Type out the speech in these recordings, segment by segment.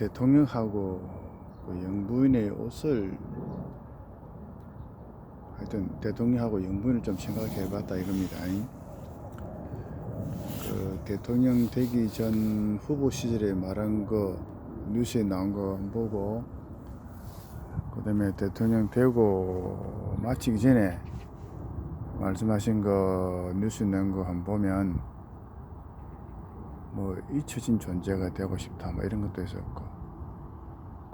대통령하고 그 영부인의 옷을 하여튼 대통령하고 영부인을 좀 생각해 봤다 이겁니다. 그 대통령 되기 전 후보 시절에 말한 거 뉴스에 나온 거 보고 그 다음에 대통령 되고 마치기 전에 말씀하신 거 뉴스 낸 거 한번 보면 뭐 잊혀진 존재가 되고 싶다 뭐 이런 것도 있었고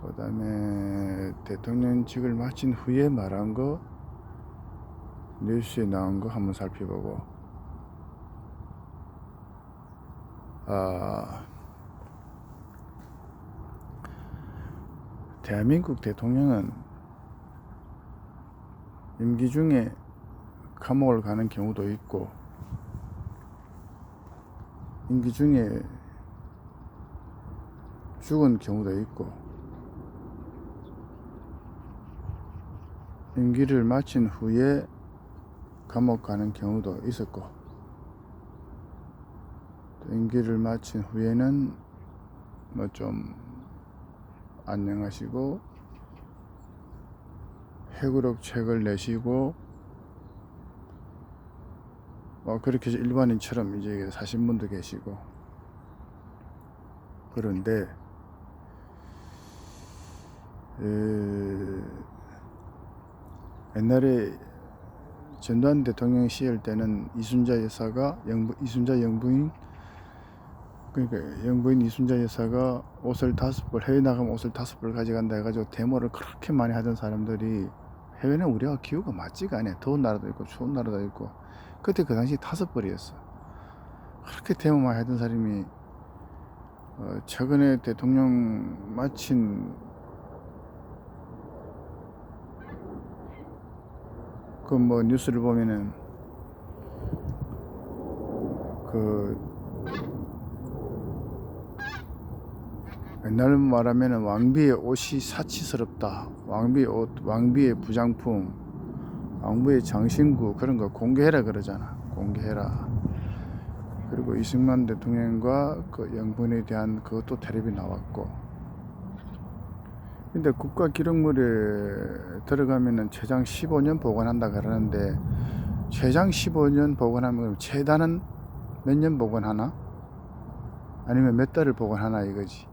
그 다음에 대통령직을 마친 후에 말한 거 뉴스에 나온 거 한번 살펴보고. 아 대한민국 대통령은 임기 중에 감옥을 가는 경우도 있고 임기 중에 죽은 경우도 있고 임기를 마친 후에 감옥 가는 경우도 있었고 또 임기를 마친 후에는 뭐 좀 안녕하시고 회고록 책을 내시고 뭐 그렇게 일반인처럼 이제 사신 분도 계시고 그런데 에, 옛날에 전두환 대통령 시절 때는 이순자 여사가 영부, 이순자 영부인 그러니까 영부인 이순자 여사가 옷을 다섯 벌 해외 나가면 옷을 다섯 벌 가져간다 해가지고 데모를 그렇게 많이 하던 사람들이 해외는 우리가 기후가 맞지가 않아 더운 나라도 있고 추운 나라도 있고. 그때 그 당시 다섯 벌이었어. 그렇게 데모 많이 하던 사람이 어, 최근에 대통령 마친 그 뭐 뉴스를 보면은 그 옛날 말하면은 왕비의 옷이 사치스럽다. 왕비의 옷, 왕비의 부장품, 왕비의 장신구 그런 거 공개해라 그러잖아. 공개해라. 그리고 이승만 대통령과 그 영분에 대한 그것도 텔레비 나왔고. 근데 국가 기록물에 들어가면은 최장 15년 보관한다 그러는데 최장 15년 보관하면 최단은 몇 년 보관하나? 아니면 몇 달을 보관하나 이거지.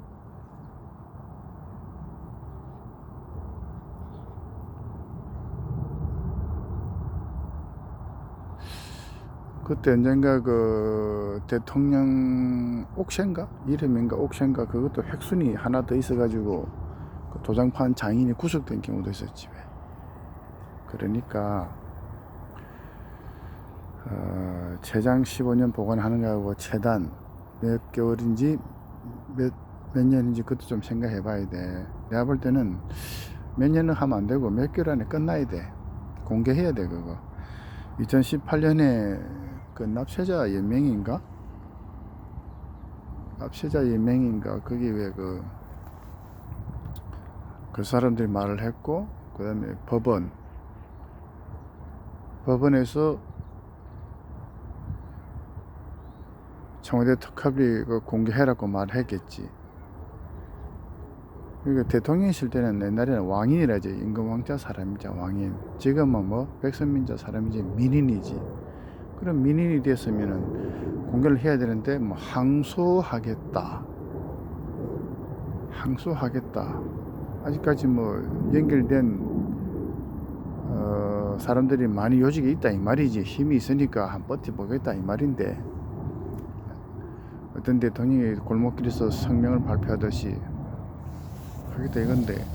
그때 언젠가 그 대통령 옥셴가 이름인가 옥셴가 그것도 획순이 하나 더 있어가지고 그 도장판 장인이 구속된 경우도 있었지 왜. 그러니까 어, 최장 15년 보관하는 거하고 최단 몇 개월인지 몇, 몇 년인지 그것도 좀 생각해 봐야 돼. 내가 볼 때는 몇 년은 하면 안 되고 몇 개월 안에 끝나야 돼. 공개해야 돼 그거. 2018년에 그 납세자 연맹인가? 납세자 연맹인가? 거기 왜그 그 사람들이 말을 했고 그 다음에 법원 법원에서 청와대 특합이 그 공개해라고 말했겠지. 그러니까 대통령이실 때는 옛날에는 왕인이라지 임금 왕자 사람이자 왕인. 지금은 뭐 백선민자 사람이지 민인이지. 그럼 민인이 됐으면은 공개를 해야 되는데 뭐 항소하겠다. 항소하겠다. 아직까지 뭐 연결된 어, 사람들이 많이 요직에 있다 이 말이지 힘이 있으니까 한 버텨보겠다 이 말인데 어떤 대통령이 골목길에서 성명을 발표하듯이 하겠다 이건데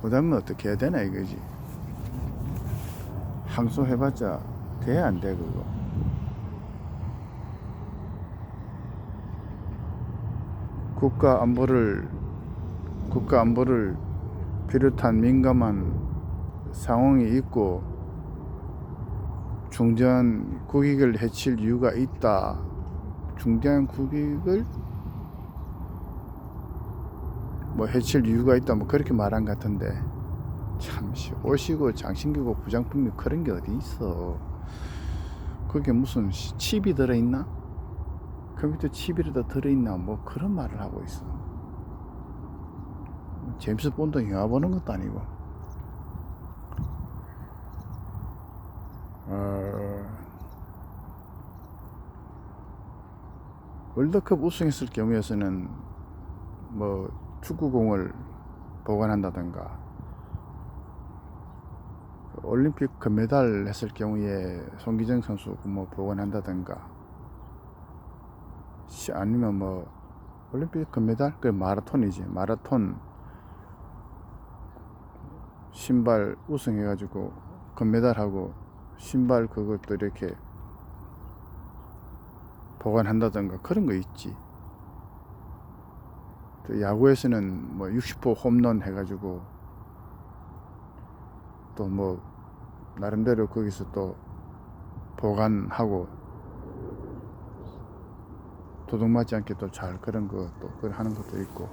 그 다음에 어떻게 해야 되나 이거지 항소해봤자 돼 안 돼 그거. 국가 안보를 국가 안보를 비롯한 민감한 상황이 있고 중대한 국익을 해칠 이유가 있다. 중대한 국익을 뭐 해칠 이유가 있다. 뭐 그렇게 말한 것 같은데 참시 오시고 장신기고 부장품이 그런 게 어디 있어? 그게 무슨 시- 칩이 들어 있나? 컴퓨터 칩이라도 들어 있나? 뭐 그런 말을 하고 있어. 제임스 본드 영화 보는 것도 아니고. 어, 월드컵 우승했을 경우에서는 뭐 축구공을 보관한다든가 그 올림픽 금메달 했을 경우에 송기정 선수 뭐 보관한다든가 시- 아니면 뭐 올림픽 금메달 그 마라톤이지 마라톤 신발 우승해가지고 금메달하고 신발 그것도 이렇게 보관한다든가 그런 거 있지. 또 야구에서는 뭐 60호 홈런 해가지고 또 뭐 나름대로 거기서 또 보관하고 도둑 맞지 않게 또 잘 그런 것도 그걸 하는 것도 있고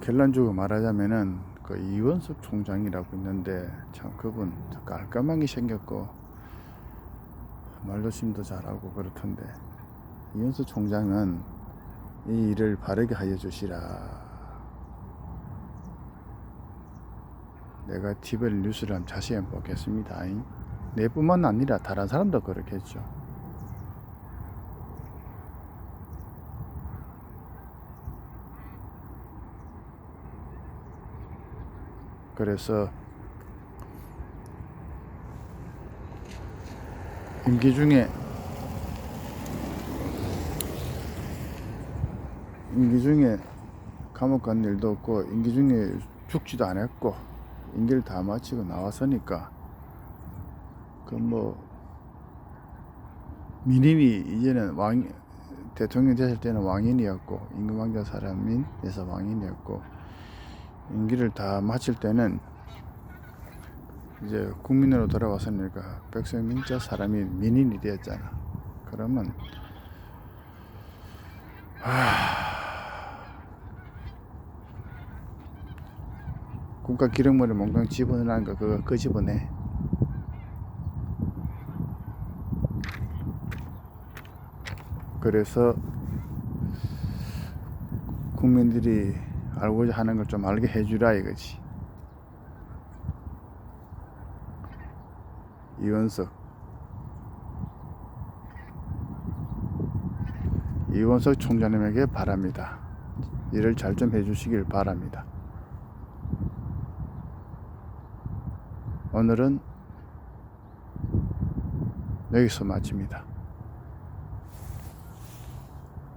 결론적으로 말하자면은 그 이원섭 총장이라고 있는데 참 그분 깔끔하게 생겼고 말도심도 잘하고 그렇던데 이원섭 총장은 이 일을 바르게 하여 주시라. 내가 TV를 뉴스를 한번 자세히 한번 보겠습니다 내뿐만 아니라 다른 사람도 그렇겠죠 그래서 임기 중에 임기 중에 감옥 간 일도 없고 임기 중에 죽지도 않았고 임기를 다 마치고 나왔으니까 그뭐 민인이 이제는 왕 대통령 되실 때는 왕인이었고 임금왕자 사람인 에서 왕인이었고 임기를 다 마칠 때는 이제 국민으로 돌아왔으니까 백성 민자 사람이 민인이 되었잖아. 그러면 하... 국가 기록물을 몽땅 집어넣으라는 거 그거 그 집어내. 그래서 국민들이 알고자 하는 걸 좀 알게 해주라 이거지. 이원석 이원석 총장님에게 바랍니다. 일을 잘 좀 해주시길 바랍니다. 오늘은 여기서 마칩니다.